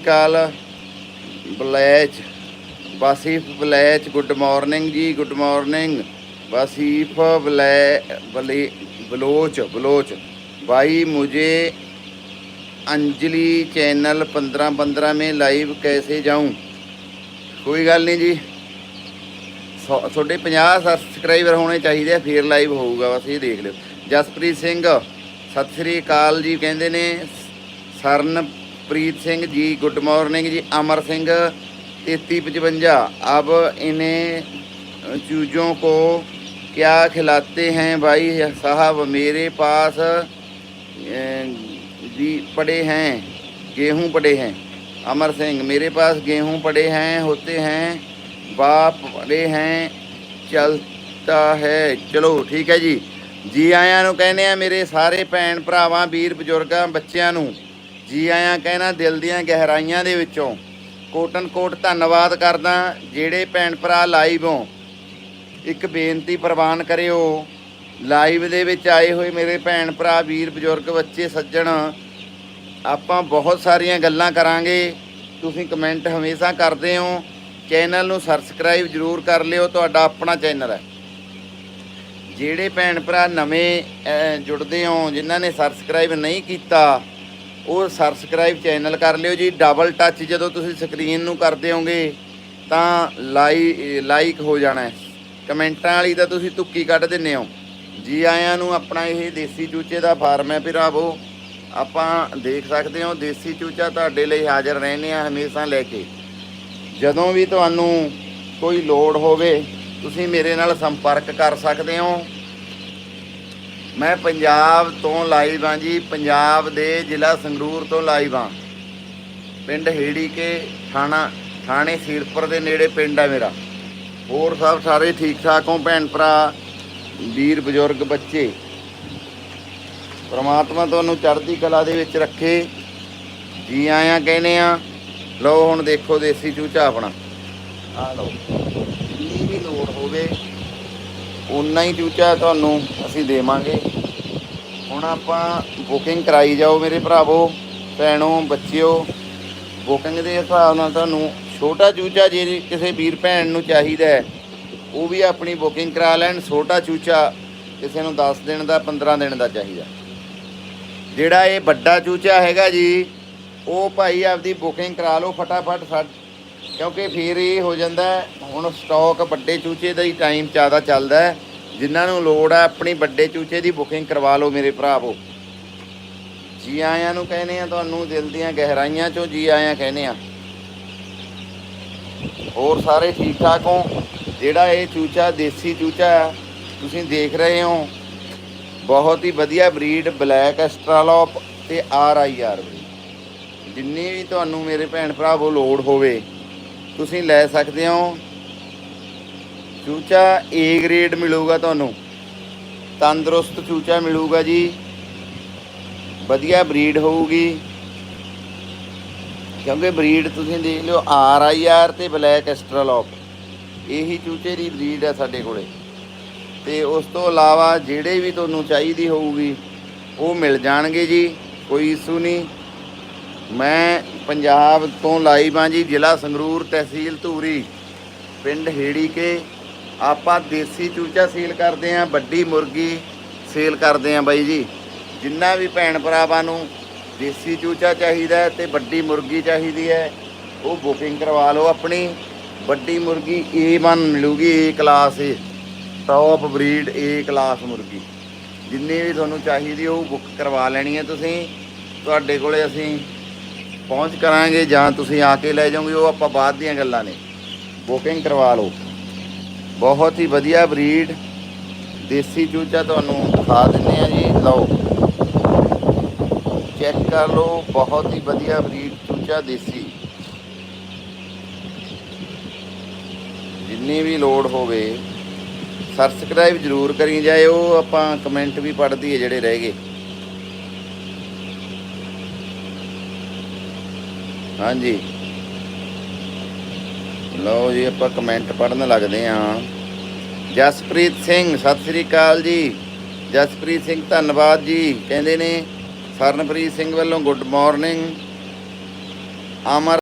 ਕਾਲ Baloch Wasif Baloch good morning ਜੀ good morning वासीफ बलै बले बलोच बलोच भाई मुझे अंजलि चैनल पंद्रह पंद्रह में लाइव कैसे जाऊं ਕੋਈ ਗੱਲ ਨਹੀਂ ਜੀ ਸੌ- ਤੁਹਾਡੇ 50 ਸਬਸਕ੍ਰਾਈਬਰ ਹੋਣੇ ਚਾਹੀਦੇ ਆ ਫਿਰ ਲਾਈਵ ਹੋਊਗਾ ਬਸ ਇਹ ਦੇਖ ਲਿਓ ਜਸਪ੍ਰੀਤ ਸਿੰਘ ਸਤਿ ਸ੍ਰੀ ਅਕਾਲ ਜੀ ਕਹਿੰਦੇ ਨੇ ਸਰਨਪ੍ਰੀਤ ਸਿੰਘ ਜੀ ਗੁੱਡ ਮਾਰਨਿੰਗ ਜੀ ਅਮਰ ਸਿੰਘ 3355 अब इन्हें चूजों को क्या खिलाते हैं भाई साहब मेरे पास अ, भी पड़े हैं गेहूं पड़े हैं अमर सिंह मेरे पास गेहूं पड़े हैं होते हैं बाप पड़े हैं चलता है ਚਲੋ ਠੀਕ ਹੈ ਜੀ ਜੀ ਆਇਆਂ ਨੂੰ ਕਹਿੰਦੇ ਆ ਮੇਰੇ ਸਾਰੇ ਭੈਣ ਭਰਾਵਾਂ ਵੀਰ ਬਜ਼ੁਰਗਾਂ ਬੱਚਿਆਂ ਨੂੰ ਜੀ ਆਇਆਂ ਕਹਿਣਾ ਦਿਲ ਦੀਆਂ ਗਹਿਰਾਈਆਂ ਦੇ ਵਿੱਚੋਂ। ਕੋਟਨ ਕੋਟ ਧੰਨਵਾਦ ਕਰਦਾ ਜਿਹੜੇ ਭੈਣ ਭਰਾ ਲਾਈਵ ਹੋ ਇੱਕ ਬੇਨਤੀ ਪ੍ਰਵਾਨ ਕਰਿਓ ਲਾਈਵ ਦੇ ਵਿੱਚ ਆਏ ਹੋਏ ਮੇਰੇ ਭੈਣ ਭਰਾ, ਵੀਰ, ਬਜ਼ੁਰਗ, ਬੱਚੇ, ਸੱਜਣ, ਆਪਾਂ ਬਹੁਤ ਸਾਰੀਆਂ ਗੱਲਾਂ ਕਰਾਂਗੇ। ਤੁਸੀਂ ਕਮੈਂਟ ਹਮੇਸ਼ਾ ਕਰਦੇ ਹੋ। ਚੈਨਲ ਨੂੰ ਸਬਸਕ੍ਰਾਈਬ ਜਰੂਰ ਕਰ ਲਿਓ, ਤੁਹਾਡਾ ਆਪਣਾ ਚੈਨਲ ਹੈ। ਜਿਹੜੇ ਭੈਣ ਭਰਾ ਨਵੇਂ ਜੁੜਦੇ ਹੋ, ਜਿਨ੍ਹਾਂ ਨੇ ਸਬਸਕ੍ਰਾਈਬ ਨਹੀਂ ਕੀਤਾ ਉਹ ਸਬਸਕ੍ਰਾਈਬ ਚੈਨਲ ਕਰ ਲਿਓ ਜੀ ਡਬਲ ਟੱਚ ਜਦੋਂ ਤੁਸੀਂ ਸਕਰੀਨ ਨੂੰ ਕਰਦੇ ਹੋਗੇ ਤਾਂ ਲਾਈ ਲਾਈਕ ਹੋ ਜਾਣਾ ਹੈ। ਕਮੈਂਟਾਂ ਵਾਲੀ ਤਾਂ ਤੁਸੀਂ ਤੁੱਕੀ ਕੱਢ ਦਿੰਦੇ ਹੋ। ਜੀ ਆਇਆਂ ਨੂੰ ਆਪਣਾ ਇਹ ਦੇਸੀ ਚੂਚੇ ਦਾ ਫਾਰਮ ਹੈ ਭਰਾਵੋ। ਆਪਾਂ ਦੇਖ ਸਕਦੇ ਹੋ, ਦੇਸੀ ਚੂਚਾ ਤੁਹਾਡੇ ਲਈ ਹਾਜ਼ਰ ਰਹਿੰਦੇ ਆ ਹਮੇਸ਼ਾ ਲੈ ਕੇ। ਜਦੋਂ ਵੀ ਤੁਹਾਨੂੰ ਕੋਈ ਲੋੜ ਹੋਵੇ, ਤੁਸੀਂ ਮੇਰੇ ਨਾਲ ਸੰਪਰਕ ਕਰ ਸਕਦੇ ਹੋ। ਮੈਂ ਪੰਜਾਬ ਤੋਂ ਲਾਈਵ ਹਾਂ ਜੀ, ਪੰਜਾਬ ਦੇ ਜ਼ਿਲ੍ਹਾ ਸੰਗਰੂਰ ਤੋਂ ਲਾਈਵ ਹਾਂ। ਪਿੰਡ ਹੇੜੀ ਕੇ ਥਾਣਾ, ਥਾਣੇ ਸੀਰਪੁਰ ਦੇ ਨੇੜੇ ਪਿੰਡ ਹੈ ਮੇਰਾ। ਹੋਰ ਸਭ ਸਾਰੇ ਠੀਕ ਠਾਕ ਹੋ ਭੈਣ ਭਰਾ, ਵੀਰ ਬਜ਼ੁਰਗ ਬੱਚੇ? ਪ੍ਰਮਾਤਮਾ ਤੁਹਾਨੂੰ ਚੜ੍ਹਦੀ ਕਲਾ ਦੇ ਵਿੱਚ ਰੱਖੇ। ਜੀ ਆਇਆਂ ਕਹਿੰਦੇ ਆ, ਲਓ ਹੁਣ ਦੇਖੋ ਦੇਸੀ ਚੂਚਾ ਆਪਣਾ। ਆ ਲਓ। ਉਨਾ ਹੀ ਚੂਚਾ ਤੁਹਾਨੂੰ ਅਸੀਂ ਦੇਵਾਂਗੇ। ਹੁਣ ਆਪਾਂ ਬੁਕਿੰਗ ਕਰਾਈ ਜਾਓ ਮੇਰੇ ਭਰਾਵੋ, ਭੈਣੋ, ਬੱਚਿਓ। ਬੁਕਿੰਗ ਦੇ ਹਿਸਾਬ ਨਾਲ ਤੁਹਾਨੂੰ ਛੋਟਾ ਚੂਚਾ ਜੇ ਕਿਸੇ ਵੀਰ ਭੈਣ ਨੂੰ ਚਾਹੀਦਾ ਹੈ, ਉਹ ਵੀ ਆਪਣੀ ਬੁਕਿੰਗ ਕਰਾ ਲੈਣ। ਛੋਟਾ ਚੂਚਾ ਕਿਸੇ ਨੂੰ 10 ਦਿਨ ਦਾ 15 ਦਿਨ ਦਾ ਚਾਹੀਦਾ। ਜਿਹੜਾ ਇਹ ਵੱਡਾ ਚੂਚਾ ਹੈਗਾ ਜੀ, ਉਹ ਭਾਈ ਆਪਦੀ ਬੁਕਿੰਗ ਕਰਾ ਲਓ ਫਟਾਫਟ ਸਾ ਕਿਉਂਕਿ ਫਿਰ ਇਹ ਹੋ ਜਾਂਦਾ ਹੁਣ ਸਟਾਕ ਵੱਡੇ ਚੂਚੇ ਦਾ ਹੀ ਟਾਈਮ ਜ਼ਿਆਦਾ ਚੱਲਦਾ ਹੈ। ਜਿਨ੍ਹਾਂ ਨੂੰ ਲੋੜ ਹੈ ਆਪਣੀ ਵੱਡੇ ਚੂਚੇ ਦੀ ਬੁਕਿੰਗ ਕਰਵਾ ਲਓ ਮੇਰੇ ਭਰਾਵੋ। ਜੀ ਆਇਆਂ ਨੂੰ ਕਹਿੰਦੇ ਆ ਤੁਹਾਨੂੰ ਦਿਲ ਦੀਆਂ ਗਹਿਰਾਈਆਂ ਚੋਂ ਜੀ ਆਇਆਂ ਕਹਿੰਦੇ ਆ ਹੋਰ ਸਾਰੇ ਠੀਕ ਠਾਕ ਹੋ? ਜਿਹੜਾ ਇਹ ਚੂਚਾ ਦੇਸੀ ਚੂਚਾ ਹੈ, ਤੁਸੀਂ ਦੇਖ ਰਹੇ ਹੋ। ਬਹੁਤ ਹੀ ਵਧੀਆ ਬਰੀਡ ਬਲੈਕ ਐਸਟਰਾਲੋਪ ਤੇ ਆਰ ਆਈ ਆਰ ਜਿੰਨੀ ਵੀ ਤੁਹਾਨੂੰ ਮੇਰੇ ਭੈਣ ਭਰਾਵੋ ਲੋੜ ਹੋਵੇ ਤੁਸੀਂ ਲੈ ਸਕਦੇ ਹੋ। ਚੂਚਾ A ਗ੍ਰੇਡ ਮਿਲੂਗਾ ਤੁਹਾਨੂੰ। ਤੰਦਰੁਸਤ ਚੂਚਾ ਮਿਲੂਗਾ ਜੀ। ਵਧੀਆ ਬਰੀਡ ਹੋਊਗੀ। ਕਿਉਂਕਿ ਬਰੀਡ ਤੁਸੀਂ ਦੇਖ ਲਿਓ ਆਰ ਆਈ ਆਰ ਤੇ ਬਲੈਕ ਐਸਟਰਾਲੋਪ ਇਹੀ ਚੂਚੇ ਦੀ ਬਰੀਡ ਹੈ ਸਾਡੇ ਕੋਲੇ। ਤੇ ਉਸ ਤੋਂ ਇਲਾਵਾ ਜਿਹੜੇ ਵੀ ਤੁਹਾਨੂੰ ਚਾਹੀਦੀ ਹੋਊਗੀ, ਉਹ ਮਿਲ ਜਾਣਗੇ ਜੀ। ਕੋਈ ਇਸ਼ੂ ਨਹੀਂ। ਮੈਂ ਪੰਜਾਬ ਤੋਂ ਲਾਈਵ ਹਾਂ ਜੀ, ਜ਼ਿਲ੍ਹਾ ਸੰਗਰੂਰ ਤਹਿਸੀਲ ਧੂਰੀ, ਪਿੰਡ ਹੇੜੀ ਕੇ ਆਪਾਂ ਦੇਸੀ ਚੂਚਾ ਸੇਲ ਕਰਦੇ ਆਂ ਵੱਡੀ ਮੁਰਗੀ ਸੇਲ ਕਰਦੇ ਆਂ ਬਾਈ ਜੀ। ਜਿੰਨਾ ਵੀ ਭੈਣ ਭਰਾਵਾਂ ਨੂੰ ਦੇਸੀ ਚੂਚਾ ਚਾਹੀਦਾ ਹੈ ਤੇ ਵੱਡੀ ਮੁਰਗੀ ਚਾਹੀਦੀ ਹੈ, ਉਹ ਬੁਕਿੰਗ ਕਰਵਾ ਲਓ ਆਪਣੀ। ਵੱਡੀ ਮੁਰਗੀ A1 ਮਿਲੂਗੀ A class A top breed A class ਮੁਰਗੀ। ਜਿੰਨੀ ਵੀ ਤੁਹਾਨੂੰ ਚਾਹੀਦੀ ਉਹ ਬੁੱਕ ਕਰਵਾ ਲੈਣੀ ਹੈ ਤੁਸੀਂ। ਤੁਹਾਡੇ ਕੋਲੇ ਅਸੀਂ ਪਹੁੰਚ ਕਰਾਂਗੇ ਜਾਂ ਤੁਸੀਂ ਆ ਕੇ ਲੈ ਜਾਓਗੇ, ਉਹ ਆਪਾਂ ਬਾਅਦ ਦੀਆਂ ਗੱਲਾਂ ਨੇ। ਬੁਕਿੰਗ ਕਰਵਾ ਲਓ। ਬਹੁਤ ਹੀ ਵਧੀਆ ਬਰੀਡ। ਦੇਸੀ ਚੂਚਾ ਤੁਹਾਨੂੰ ਦਿਖਾ ਦਿੰਦੇ ਆ ਜੀ, ਲਓ। ਚੈੱਕ ਕਰ ਲਓ, ਬਹੁਤ ਹੀ ਵਧੀਆ ਬਰੀਡ ਚੂਚਾ ਦੇਸੀ। ਜਿੰਨੀ ਵੀ ਲੋੜ ਹੋਵੇ ਸਬਸਕ੍ਰਾਈਬ ਜਰੂਰ ਕਰੀ ਜਾਇਓ। ਆਪਾਂ ਕਮੈਂਟ ਵੀ ਪੜ੍ਹਦੀ ਹੈ ਜਿਹੜੇ ਰਹਿ ਗਏ। ਹਾਂਜੀ। ਲਓ ਜੀ, ਆਪਾਂ ਕਮੈਂਟ ਪੜਨ ਲੱਗਦੇ ਆਂ ਜਸਪ੍ਰੀਤ ਸਿੰਘ, ਸਤਿ ਸ੍ਰੀ ਅਕਾਲ ਜੀ। ਜਸਪ੍ਰੀਤ ਸਿੰਘ, ਧੰਨਵਾਦ ਜੀ। ਕਹਿੰਦੇ ਨੇ ਸਰਨਪ੍ਰੀਤ ਸਿੰਘ ਵੱਲੋਂ ਗੁੱਡ ਮਾਰਨਿੰਗ ਅਮਰ